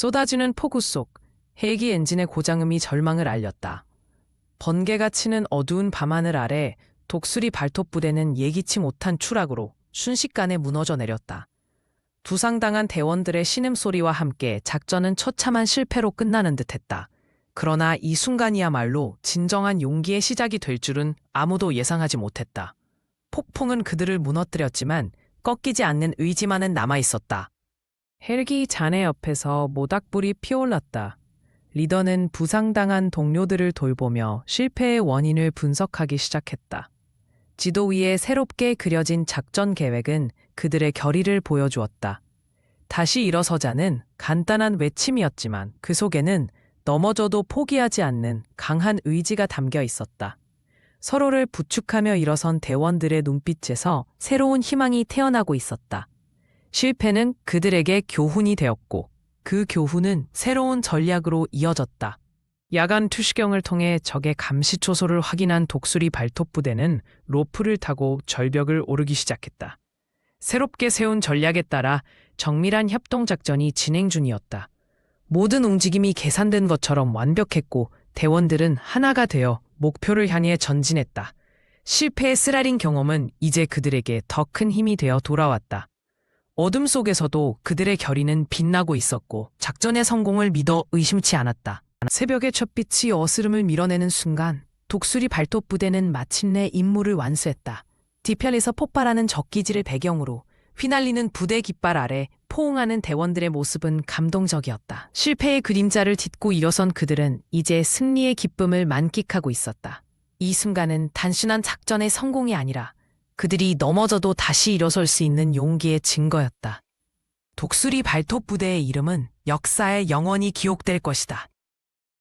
쏟아지는 폭우 속 헬기 엔진의 고장음이 절망을 알렸다. 번개가 치는 어두운 밤하늘 아래 독수리 발톱 부대는 예기치 못한 추락으로 순식간에 무너져 내렸다. 부상당한 대원들의 신음소리와 함께 작전은 처참한 실패로 끝나는 듯했다. 그러나 이 순간이야말로 진정한 용기의 시작이 될 줄은 아무도 예상하지 못했다. 폭풍은 그들을 무너뜨렸지만 꺾이지 않는 의지만은 남아 있었다. 헬기 잔해 옆에서 모닥불이 피어올랐다. 리더는 부상당한 동료들을 돌보며 실패의 원인을 분석하기 시작했다. 지도 위에 새롭게 그려진 작전 계획은 그들의 결의를 보여주었다. 다시 일어서자는 간단한 외침이었지만 그 속에는 넘어져도 포기하지 않는 강한 의지가 담겨 있었다. 서로를 부축하며 일어선 대원들의 눈빛에서 새로운 희망이 태어나고 있었다. 실패는 그들에게 교훈이 되었고 그 교훈은 새로운 전략으로 이어졌다. 야간 투시경을 통해 적의 감시 초소를 확인한 독수리 발톱 부대는 로프를 타고 절벽을 오르기 시작했다. 새롭게 세운 전략에 따라 정밀한 협동 작전이 진행 중이었다. 모든 움직임이 계산된 것처럼 완벽했고 대원들은 하나가 되어 목표를 향해 전진했다. 실패의 쓰라린 경험은 이제 그들에게 더 큰 힘이 되어 돌아왔다. 어둠 속에서도 그들의 결의는 빛나고 있었고 작전의 성공을 믿어 의심치 않았다. 새벽의 첫빛이 어스름을 밀어내는 순간 독수리 발톱 부대는 마침내 임무를 완수했다. 뒤편에서 폭발하는 적기지를 배경으로 휘날리는 부대 깃발 아래 포옹하는 대원들의 모습은 감동적이었다. 실패의 그림자를 딛고 일어선 그들은 이제 승리의 기쁨을 만끽하고 있었다. 이 순간은 단순한 작전의 성공이 아니라 그들이 넘어져도 다시 일어설 수 있는 용기의 증거였다. 독수리 발톱 부대의 이름은 역사에 영원히 기록될 것이다.